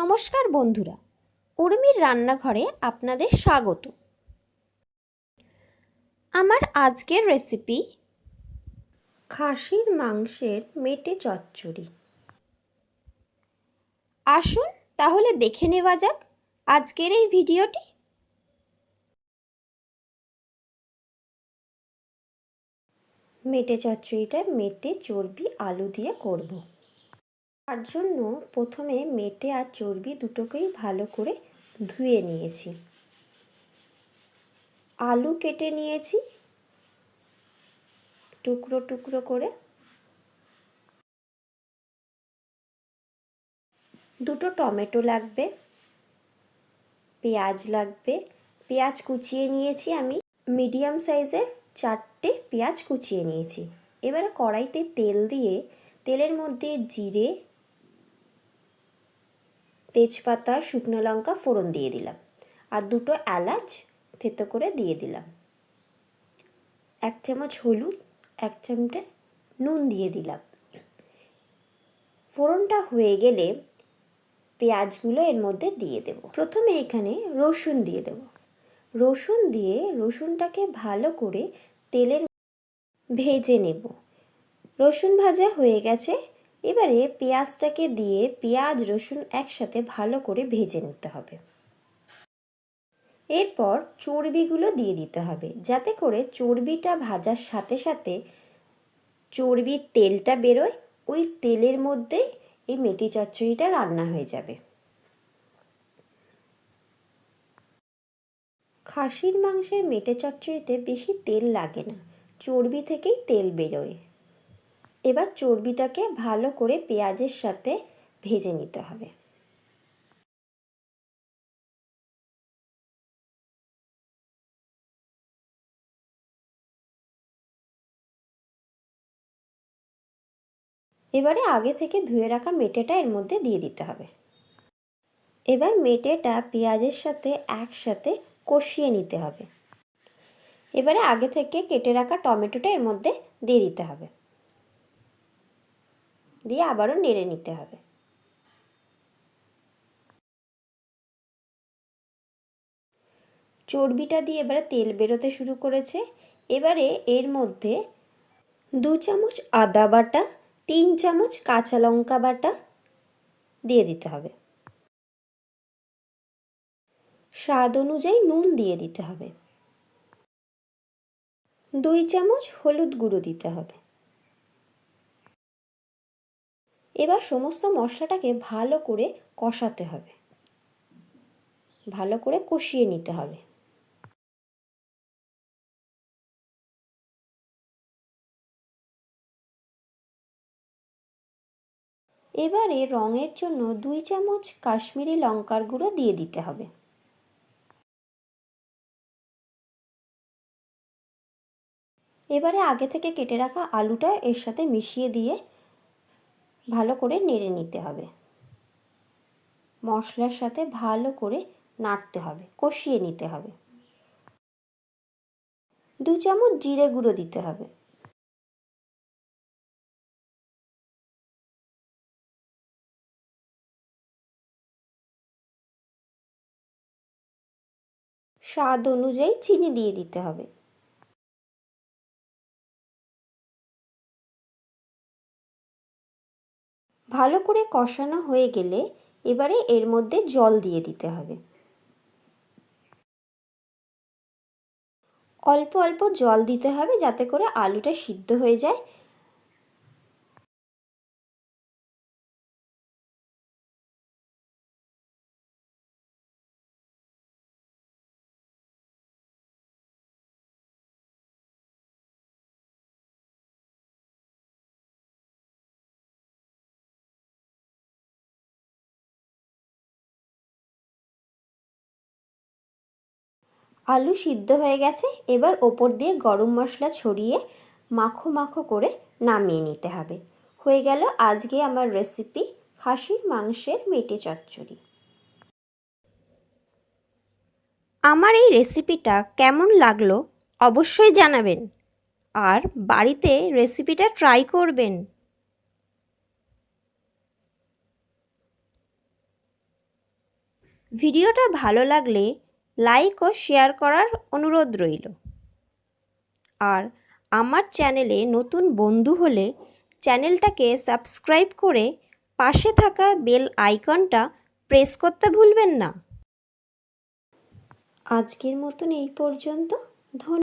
নমস্কার বন্ধুরা, উর্মির রান্নাঘরে আপনাদের স্বাগত। আমার আজকের রেসিপি খাসির মাংসের মেটে চচ্চড়ি। আসুন তাহলে দেখে নেওয়া যাক আজকের এই ভিডিওটি। মেটে চচ্চড়িটা মেটে চর্বি আলু দিয়ে করব। তার জন্য প্রথমে মেটে আর চর্বি দুটোকেই ভালো করে ধুয়ে নিয়েছি। আলু কেটে নিয়েছি। টুকরো টুকরো করে। দুটো টমেটো লাগবে। পেঁয়াজ লাগবে। পেঁয়াজ কুচিয়ে নিয়েছি আমি। মিডিয়াম সাইজের চারটে পেঁয়াজ কুচিয়ে নিয়েছি। এবারে কড়াইতে তেল দিয়ে তেলের মধ্যে জিরে তেজপাতা, শুকনো লঙ্কা ফোড়ন দিয়ে দিলাম। আর দুটো এলাচ থেতো করে দিয়ে দিলাম। এক চামচ হলুদ, এক চামচে নুন দিয়ে দিলাম। ফোড়নটা হয়ে গেলে পেঁয়াজগুলো এর মধ্যে দিয়ে দেব। প্রথমে এখানে রসুন দিয়ে দেব। রসুন দিয়ে রসুনটাকে ভালো করে তেলের ভেজে নেব। রসুন ভাজা হয়ে গেছে। এবারে পেঁয়াজটাকে দিয়ে পেঁয়াজ, রসুন একসাথে ভালো করে ভেজে নিতে হবে। এরপর চর্বিগুলো দিয়ে দিতে হবে, যাতে করে চর্বিটা ভাজার সাথে সাথে চর্বির তেলটা বেরোয়, ওই তেলের মধ্যেই এই মেটি চচ্চড়িটা রান্না হয়ে যাবে। খাসির মাংসের মেটে চচ্চড়িতে বেশি তেল লাগে না, চর্বি থেকেই তেল বেরোয়। এবার চর্বিটাকে ভালো করে পেঁয়াজের সাথে ভেজে নিতে হবে। এবারে আগে থেকে ধুয়ে রাখা মেটেটা এর মধ্যে দিয়ে দিতে হবে। এবার মেটেটা পেঁয়াজের সাথে একসাথে কষিয়ে নিতে হবে। এবারে আগে থেকে কেটে রাখা টমেটোটা এর মধ্যে দিয়ে দিতে হবে। দিয়ে আবারও নেড়ে নিতে হবে। চর্বিটা দিয়ে এবারে তেল বেরোতে শুরু করেছে। এবারে এর মধ্যে দু চামচ আদা বাটা, তিন চামচ কাঁচা লঙ্কা বাটা দিয়ে দিতে হবে। স্বাদ অনুযায়ী নুন দিয়ে দিতে হবে। দুই চামচ হলুদ গুঁড়ো দিতে হবে। এবার সমস্ত মশলাটাকে ভালো করে কষাতে হবে। ভালো করে কষিয়ে নিতে হবে। এবারে রঙের জন্য দুই চামচ কাশ্মীরি লঙ্কার গুঁড়ো দিয়ে দিতে হবে। এবারে আগে থেকে কেটে রাখা আলুটা এর সাথে মিশিয়ে দিয়ে ভালো করে নেড়ে নিতে হবে। মশলার সাথে ভালো করে নাড়তে হবে, কষিয়ে নিতে হবে। দু চামচ জিরে গুঁড়ো দিতে হবে। স্বাদ অনুযায়ী চিনি দিয়ে দিতে হবে। ভালো করে কষানো হয়ে গেলে এবারে এর মধ্যে জল দিয়ে দিতে হবে। অল্প অল্প জল দিতে হবে যাতে করে আলুটা সিদ্ধ হয়ে যায়। আলু সিদ্ধ হয়ে গেছে, এবার ওপর দিয়ে গরম মশলা ছড়িয়ে মাখো মাখো করে নামিয়ে নিতে হবে। হয়ে গেল আজকে আমার রেসিপি খাসির মাংসের মেটে চচ্চড়ি। আমার এই রেসিপিটা কেমন লাগল অবশ্যই জানাবেন। আর বাড়িতে রেসিপিটা ট্রাই করবেন। ভিডিওটা ভালো লাগলে লাইক ও শেয়ার করার অনুরোধ রইল। আর আমার চ্যানেলে নতুন বন্ধু হলে চ্যানেলটাকে সাবস্ক্রাইব করে পাশে থাকা বেল আইকনটা প্রেস করতে ভুলবেন না। আজকের মতন এই পর্যন্ত। ধন্যবাদ।